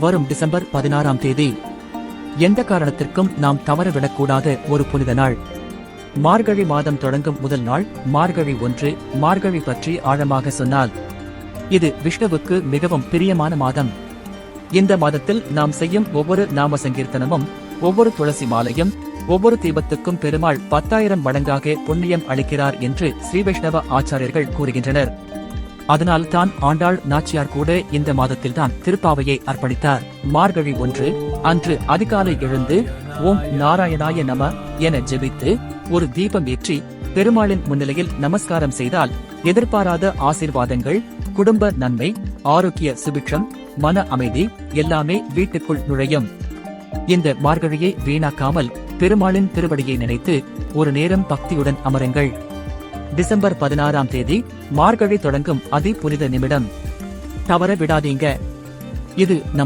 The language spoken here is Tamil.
வரும் டிசம்பர் பதினாறாம் தேதி. எந்த காரணத்திற்கும் நாம் தவறவிடக்கூடாத ஒரு புனித நாள். மார்கழி மாதம் தொடங்கும் முதல் நாள் மார்கழி ஒன்று மார்கழி பற்றி ஆழமாக சொன்னால் இது விஷ்ணுவுக்கு மிகவும் பிரியமான மாதம். இந்த மாதத்தில் நாம் செய்யும் ஒவ்வொரு நாம சங்கீர்த்தனமும் ஒவ்வொரு துளசி மாலையும் ஒவ்வொரு தீபத்துக்கும் பெருமாள் பத்தாயிரம் மடங்காக புண்ணியம் அளிக்கிறார் என்று ஸ்ரீவைஷ்ணவ ஆச்சாரியர்கள் கூறுகின்றனர். அதனால் தான் ஆண்டாள் நாச்சியார் கூட இந்த மாதத்தில்தான் திருப்பாவையை அர்ப்பணித்தார். மார்கழி ஒன்று அன்று அதிகாலை எழுந்து ஓம் நாராயணாய நம என ஜெபித்து ஒரு தீபம் ஏற்றி பெருமாளின் முன்னிலையில் நமஸ்காரம் செய்தால் எதிர்பாராத ஆசீர்வாதங்கள் குடும்ப நன்மை ஆரோக்கிய சுபிக்ஷம் மன அமைதி எல்லாமே வீட்டுக்குள் நுழையும். இந்த மார்கழியை வீணாக்காமல் பெருமாளின் திருவடியை நினைத்து ஒரு நேரம் பக்தியுடன் அமருங்கள். டிசம்பர் பதினாறாம் தேதி மார்கழி தொடங்கும் அதி புனித நிமிடம். தவற விடாதீங்க. இது நம்